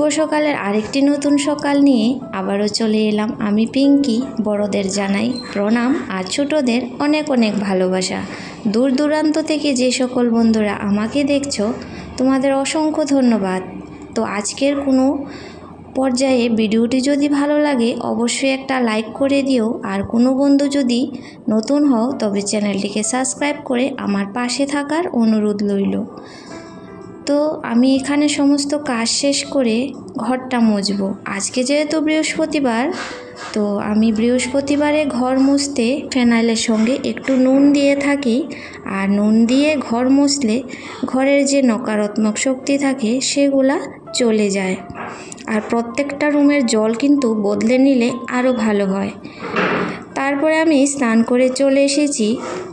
শুভ সকালের আরেকটি নতুন সকাল নিয়ে আবারও চলে এলাম আমি পিঙ্কি, বড়দের জানাই প্রণাম আর ছোটদের অনেক অনেক ভালোবাসা। দূর দূরান্ত থেকে যে সকল বন্ধুরা আমাকে দেখছ, তোমাদের অসংখ্য ধন্যবাদ। তো আজকের কোনো পর্যায়ে ভিডিওটি যদি ভালো লাগে, অবশ্যই একটা লাইক করে দিও। আর কোনো বন্ধু যদি নতুন হও, তবে চ্যানেলটিকে সাবস্ক্রাইব করে আমার পাশে থাকার অনুরোধ রইল। তো আমি এখানে সমস্ত কাজ শেষ করে ঘরটা মুছবো। আজকে যেহেতু বৃহস্পতিবার, তো আমি বৃহস্পতিবারে ঘর মুছতে ফেনাইলের সঙ্গে একটু নুন দিয়ে থাকি। আর নুন দিয়ে ঘর মুছলে ঘরের যে নকারাত্মক শক্তি থাকে, সেগুলা চলে যায়। আর প্রত্যেকটা রুমের জল কিন্তু বদলে নিলে আরও ভালো হয়। তারপরে আমি স্নান করে চলে এসেছি।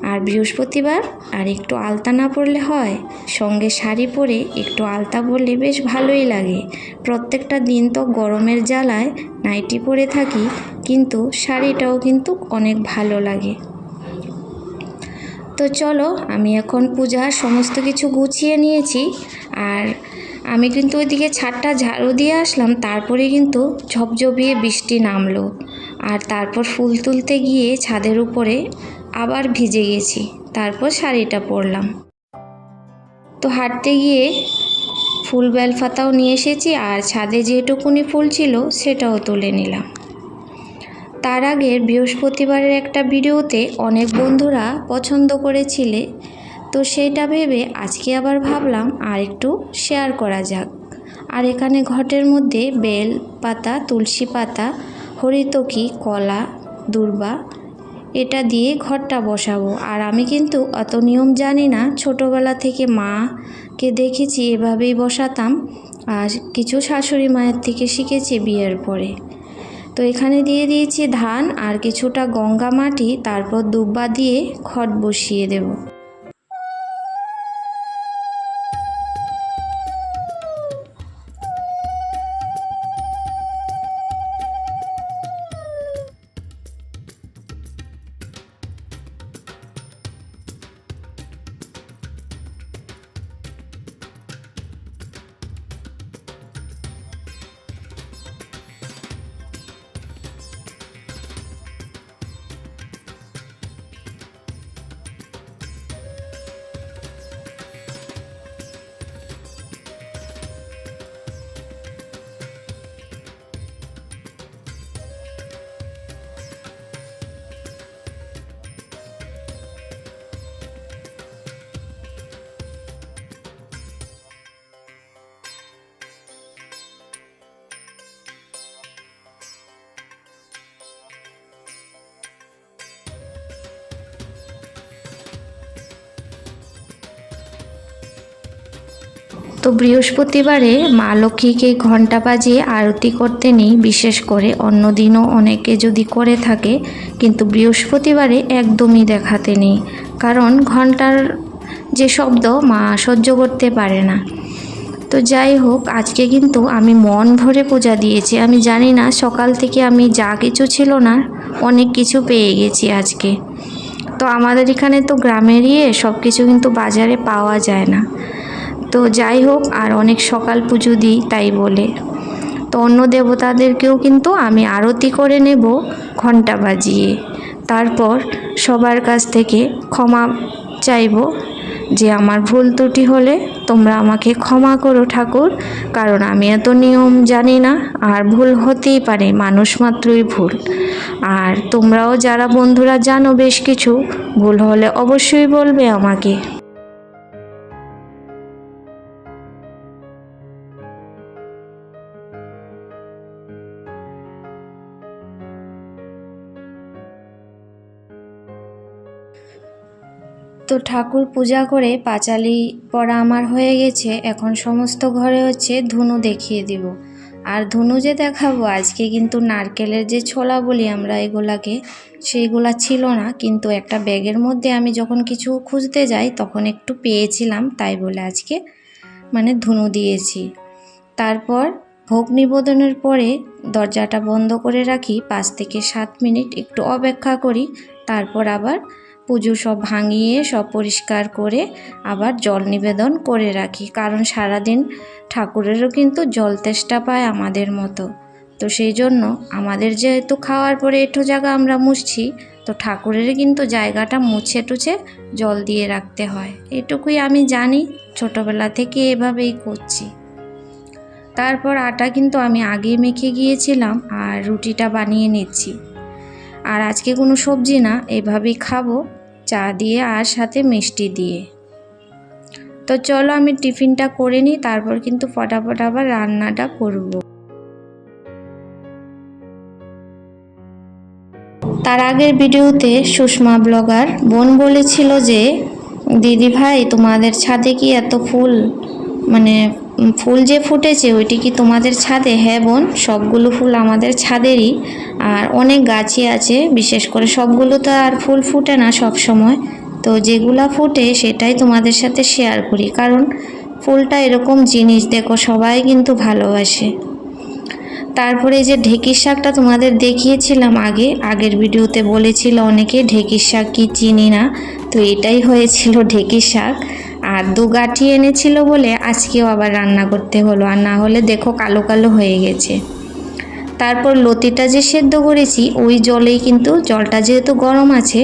আর বৃহস্পতিবার আর একটু আলতা না পরলে হয়। সঙ্গে শাড়ি পরে একটু আলতা পরলে বেশ ভালোই লাগে। প্রত্যেকটা দিন তো গরমের জ্বালায় নাইটি পরে থাকি, কিন্তু শাড়িটাও কিন্তু অনেক ভালো লাগে। তো চলো, আমি এখন পূজার সমস্ত কিছু গুছিয়ে নিয়েছি। আর আমি কিন্তু ওইদিকে ছাদটা ঝাড়ু দিয়ে আসলাম, তারপরে কিন্তু ঝপঝপিয়ে বৃষ্টি নামলো। আর তারপর ফুল তুলতে গিয়ে ছাদের উপরে আবার ভিজে গেছি। তারপর শাড়িটা পরলাম। তো হাঁটতে গিয়ে ফুল বেলপাতাও নিয়ে এসেছি আর ছাদে যেটুকুনি ফুল ছিল সেটাও তুলে নিলাম। তার আগের বৃহস্পতিবারের একটা ভিডিওতে অনেক বন্ধুরা পছন্দ করেছিলে। তো সেইটা ভেবে আজকে আবার ভাবলাম আর একটু শেয়ার করা যাক। আর এখানে ঘটের মধ্যে বেল পাতা, তুলসী পাতা হরিতকি কলা, দুর্বা? এটা দিয়ে ঘরটা বসাবো। আর আমি কিন্তু অত নিয়ম জানি না। ছোটোবেলা থেকে মাকে দেখেছি, এভাবেই বসাতাম। আর কিছু শাশুড়ি মায়ের থেকে শিখেছি বিয়ের পরে। তো এখানে দিয়ে দিয়েছি ধান আর কিছুটা গঙ্গা মাটি, তারপর দুব্বা দিয়ে খট বসিয়ে দেবো। তো বৃহস্পতিবারে মা লক্ষ্মীকে ঘণ্টা বাজিয়ে আরতি করতে নেই, বিশেষ করে অন্য দিনও অনেকে যদি করে থাকে, কিন্তু বৃহস্পতিবারে একদমই দেখাতে নেই। কারণ ঘণ্টার যে শব্দ, মা সহ্য করতে পারে না। তো যাই হোক, আজকে কিন্তু আমি মন ভরে পূজা দিয়েছি। আমি জানি না, সকাল থেকে আমি যা কিছু ছিল না, অনেক কিছু পেয়ে গেছি আজকে। তো আমাদের এখানে তো গ্রামেরই সব কিছু কিন্তু বাজারে পাওয়া যায় না। তো যাই হোক, আর অনেক সকাল পুজো দিই, তাই বলে। তো অন্য দেবতাদেরকেও কিন্তু আমি আরতি করে নেব ঘণ্টা বাজিয়ে। তারপর সবার কাছ থেকে ক্ষমা চাইব যে আমার ভুল ত্রুটি হলে তোমরা আমাকে ক্ষমা করো ঠাকুর, কারণ আমি এত নিয়ম জানি না, আর ভুল হতেই পারে, মানুষ মাত্রই ভুল। আর তোমরাও যারা বন্ধুরা জানো বেশ কিছু, ভুল হলে অবশ্যই বলবে আমাকে। তো ঠাকুর পূজা করে পাঁচালি পড়া আমার হয়ে গেছে, এখন সমস্ত ঘরে হচ্ছে ধুনু দেখিয়ে দিব। আর ধুনু যে দেখাবো, আজকে কিন্তু নারকেলের যে ছোলা বলি আমরা এগুলাকে, সেইগুলা ছিল না, কিন্তু একটা ব্যাগের মধ্যে আমি যখন কিছু খুঁজতে যাই, তখন একটু পেয়েছিলাম, তাই বলে আজকে মানে ধুনু দিয়েছি। তারপর ভোগ নিবেদনের পরে দরজাটা বন্ধ করে রাখি, পাঁচ থেকে সাত মিনিট একটু অপেক্ষা করি, তারপর আবার পুজো সব ভাঙিয়ে, সব পরিষ্কার করে আবার জল নিবেদন করে রাখি। কারণ সারাদিন ঠাকুরেরও কিন্তু জল তেষ্টা পায় আমাদের মতো। তো সেই জন্য আমাদের যেহেতু খাওয়ার পরে একটু জায়গা আমরা মুছছি, তো ঠাকুরের কিন্তু জায়গাটা মুছে টুছে জল দিয়ে রাখতে হয়। এটুকুই আমি জানি, ছোটোবেলা থেকে এভাবেই করছি। তারপর আটা কিন্তু আমি আগে মেখে গিয়েছিলাম আর রুটিটা বানিয়ে নিচ্ছি। আর আজকে কোনো সবজি না, এভাবেই খাব। চা দিয়ে আর সাথে মিষ্টি দিয়ে তো চলো আমি টিফিনটা করে নিই, তারপর কিন্তু ফটাফট আবার রান্নাটা করব। তার আগের ভিডিওতে সুষমা ব্লগার বোন বলেছিল যে, দিদি ভাই, তোমাদের ছাদে কি এত ফুল মানে ফুল যে ফুটেছে ওইটি কি তোমাদের ছাদে? হ্যাঁ বোন, সবগুলো ফুল আমাদের ছাদেরই। আর অনেক গাছই আছে, বিশেষ করে সবগুলো তো আর ফুল ফুটে না সব সময় তো যেগুলা ফুটে সেটাই তোমাদের সাথে শেয়ার করি। কারণ ফুলটা এরকম জিনিস, দেখো সবাই কিন্তু ভালোবাসে। তারপরে যে ঢেঁকির শাকটা তোমাদের দেখিয়েছিলাম আগে, আগের ভিডিওতে বলেছিল অনেকে, ঢেঁকির শাক কি চিনি না? তো এটাই হয়েছিল ঢেঁকির শাক। আর দু গাঁঠি এনেছিল বলে আজকেও আবার রান্না করতে হলো। আর না হলে দেখো কালো কালো হয়ে গেছে। তারপর লতিটা যে সেদ্ধ করেছি, ওই জলেই কিন্তু জলটা যেহেতু গরম আছে,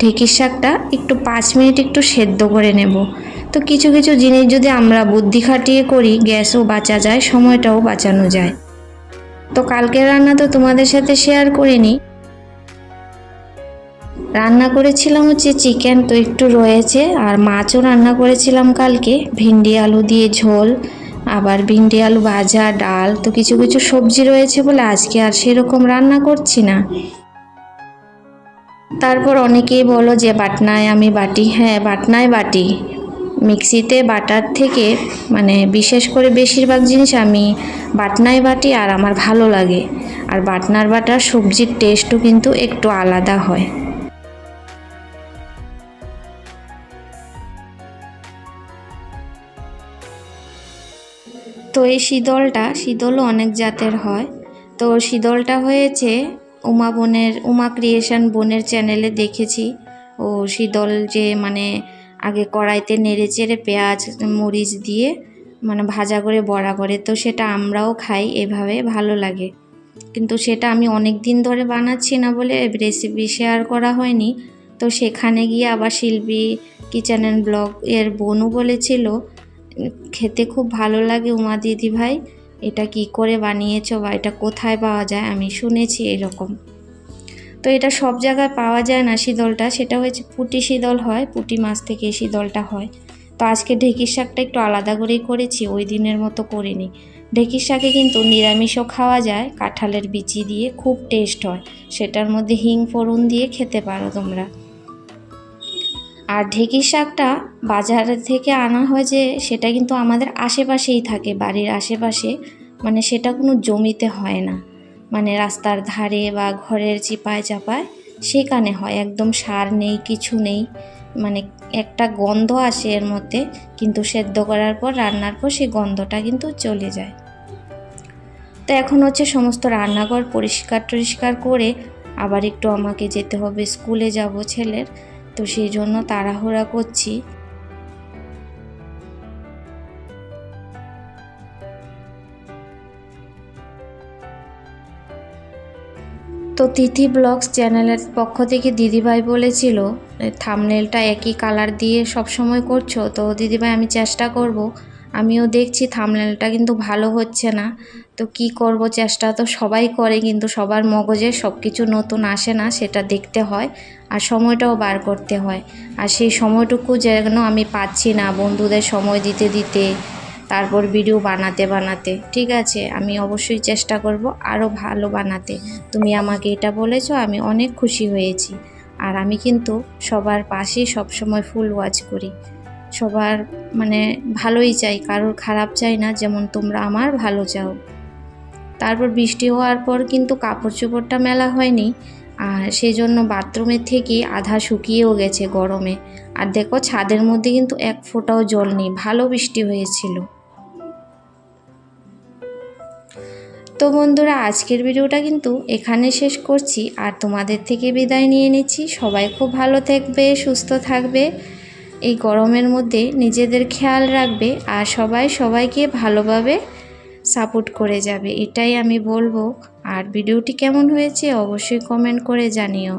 ঢেঁকির শাকটা একটু পাঁচ মিনিট একটু সেদ্ধ করে নেব। তো কিছু কিছু জিনিস যদি আমরা বুদ্ধি খাটিয়ে করি, গ্যাসও বাঁচা যায়, সময়টাও বাঁচানো যায়। তো কালকের রান্না তো তোমাদের সাথে শেয়ার করিনি। রান্না করেছিলাম হচ্ছে চিকেন, তো একটু রয়েছে। আর মাছও রান্না করেছিলাম কালকে। ভিন্ডি, আলু দিয়ে ঝোল, আবার ভিন্ডি, আলু ভাজা, ডাল, তো কিছু কিছু সবজি রয়েছে বলে আজকে আর সেরকম রান্না করছি না। তারপর অনেকেই বলো যে, বাটনায় আমি বাটি। হ্যাঁ বাটনায় বাটি। মিক্সিতে বাটার থেকে মানে বিশেষ করে বেশিরভাগ জিনিস আমি বাটনায় বাটি আর আমার ভালো লাগে। আর বাটনার বাটার সবজির টেস্টও কিন্তু একটু আলাদা হয়। তো এই শীতলটা, শীতলও অনেক জাতের হয়। তো শীতলটা হয়েছে উমা বোনের, উমা ক্রিয়েশন বোনের চ্যানেলে দেখেছি। ও শীতল যে মানে আগে কড়াইতে নেড়ে চেড়ে পেঁয়াজ, মরিচ দিয়ে মানে ভাজা করে, বড়া করে, তো সেটা আমরাও খাই, এভাবে ভালো লাগে। কিন্তু সেটা আমি অনেক দিন ধরে বানাচ্ছি না বলে রেসিপি শেয়ার করা হয়নি। তো সেখানে গিয়ে আবার শিল্পী কিচেন অ্যান্ড ব্লগ এর বোনও বলেছিল খেতে খুব ভালো লাগে উমা দিদি ভাই। এটা কি করে বানিয়েছো বা এটা কোথায় পাওয়া যায়? আমি শুনেছি এরকম। তো এটা সব জায়গায় পাওয়া যায় না শীতলটা, সেটা হয়েছে পুঁটি শীতল হয়, পুঁটি মাছ থেকে শীতলটা হয়। তো আজকে ঢেঁকির শাকটা একটু আলাদা করেই করেছি, ওই দিনের মতো করিনি। ঢেঁকির শাকে কিন্তু নিরামিষও খাওয়া যায়, কাঁঠালের বিচি দিয়ে খুব টেস্ট হয়। সেটার মধ্যে হিং ফোড়ন দিয়ে খেতে পারো তোমরা। আর ঢেঁকির শাকটা বাজার থেকে আনা হয় যে, সেটা কিন্তু আমাদের আশেপাশেই থাকে, বাড়ির আশেপাশে। মানে সেটা কোনো জমিতে হয় না। মানে রাস্তার ধারে বা ঘরের চিপায় চাপায় সেখানে হয়। একদম সার নেই, কিছু নেই। মানে একটা গন্ধ আসে এর মধ্যে, কিন্তু সেদ্ধ করার পর, রান্নার পর সেই গন্ধটা কিন্তু চলে যায়। তো এখন হচ্ছে সমস্ত রান্নাঘর পরিষ্কার টরিষ্কার করে আবার একটু আমাকে যেতে হবে স্কুলে যাব ছেলের। তো সেই জন্য তাড়াহুড়া করছি। তো তিথি ব্লগস চ্যানেলের পক্ষ থেকে দিদিভাই বলেছিল থামনেলটা একই কালার দিয়ে সব সময় করছ, তো দিদিভাই আমি চেষ্টা করব। আমিও দেখছি থামনেলটা কিন্তু ভালো হচ্ছে না। তো কি করব? চেষ্টা তো সবাই করে, কিন্তু সবার মগজে সব কিছু নতুন আসে না, সেটা দেখতে হয় আর সময়টাও বার করতে হয়। আর সেই সময়টুকু যেন আমি পাচ্ছি না, বন্ধুদের সময় দিতে দিতে, তারপর ভিডিও বানাতে বানাতে। ঠিক আছে, আমি অবশ্যই চেষ্টা করব আরও ভালো বানাতে। তুমি আমাকে এটা বলেছ, আমি অনেক খুশি হয়েছি। আর আমি কিন্তু সবার পাশেই সবসময় ফুল ওয়াচ করি। সবার মানে ভালোই চাই, কারোর খারাপ চাই না, যেমন তোমরা আমার, ভালো চাও। তারপর বৃষ্টি হওয়ার পর কিন্তু কাপড় চোপড়টা মেলা হয়নি। আর সেই জন্য বাথরুমের থেকে আধা শুকিয়েও গেছে গরমে। আর দেখো ছাদের মধ্যে কিন্তু এক ফোঁটাও জল নেই, ভালো বৃষ্টি হয়েছিল। তো বন্ধুরা, আজকের ভিডিওটা কিন্তু এখানে শেষ করছি। আর তোমাদের থেকে বিদায় নিয়ে নিচ্ছি। সবাই খুব ভালো থাকবে, সুস্থ থাকবে। এই গরমের মধ্যে নিজেদের খেয়াল রাখবে। আর সবাই সবাইকে ভালোভাবে সাপোর্ট করে যাবে এটাই আমি বলব। আর ভিডিওটি কেমন হয়েছে অবশ্যই কমেন্ট করে জানিও।